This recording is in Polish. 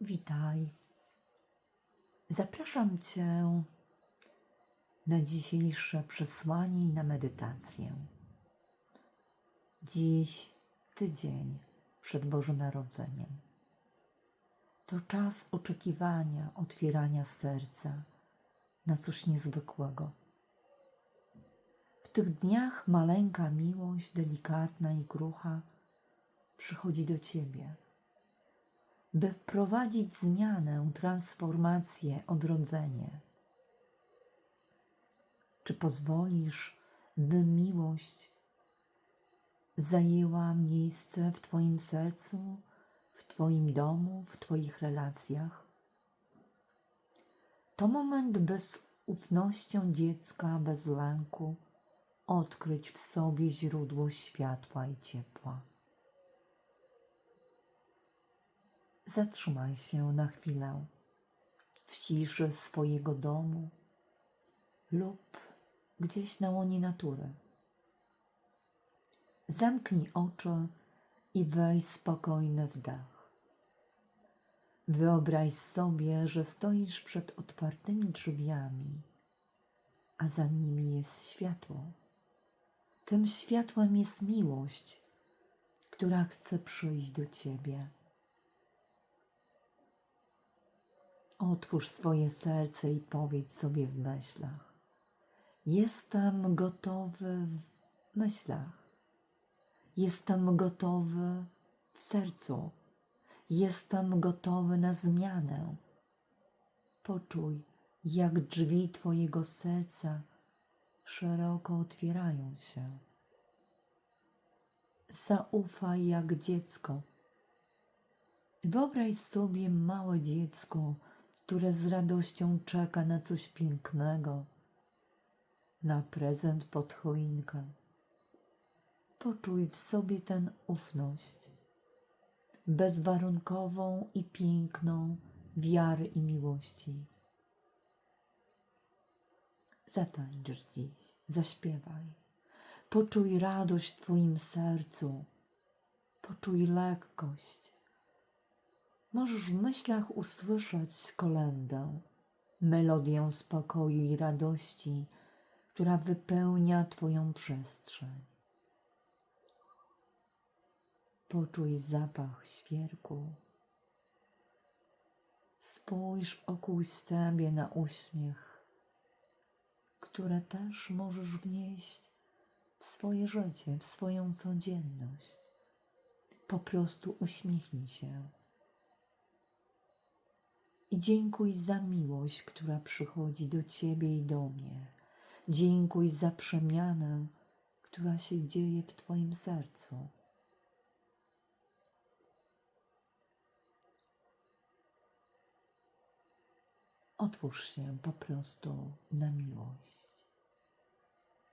Witaj. Zapraszam Cię na dzisiejsze przesłanie i na medytację. Dziś tydzień przed Bożym Narodzeniem. To czas oczekiwania, otwierania serca na coś niezwykłego. W tych dniach maleńka miłość, delikatna i krucha, przychodzi do Ciebie by wprowadzić zmianę, transformację, odrodzenie. Czy pozwolisz, by miłość zajęła miejsce w Twoim sercu, w Twoim domu, w Twoich relacjach? To moment, by z ufnością dziecka, bez lęku, odkryć w sobie źródło światła i ciepła. Zatrzymaj się na chwilę w ciszy swojego domu lub gdzieś na łonie natury. Zamknij oczy i weź spokojny wdech. Wyobraź sobie, że stoisz przed otwartymi drzwiami, a za nimi jest światło. Tym światłem jest miłość, która chce przyjść do ciebie. Otwórz swoje serce i powiedz sobie w myślach: Jestem gotowy w myślach. Jestem gotowy w sercu. Jestem gotowy na zmianę. Poczuj, jak drzwi Twojego serca szeroko otwierają się. Zaufaj jak dziecko. Wyobraź sobie małe dziecko, które z radością czeka na coś pięknego, na prezent pod choinkę. Poczuj w sobie tę ufność, bezwarunkową i piękną wiary i miłości. Zatańcz dziś, zaśpiewaj. Poczuj radość w Twoim sercu, poczuj lekkość, Możesz w myślach usłyszeć kolędę, melodię spokoju i radości, która wypełnia Twoją przestrzeń. Poczuj zapach świerku. Spójrz wokół siebie na uśmiech, które też możesz wnieść w swoje życie, w swoją codzienność. Po prostu uśmiechnij się i dziękuj za miłość, która przychodzi do Ciebie i do mnie. Dziękuj za przemianę, która się dzieje w Twoim sercu. Otwórz się po prostu na miłość.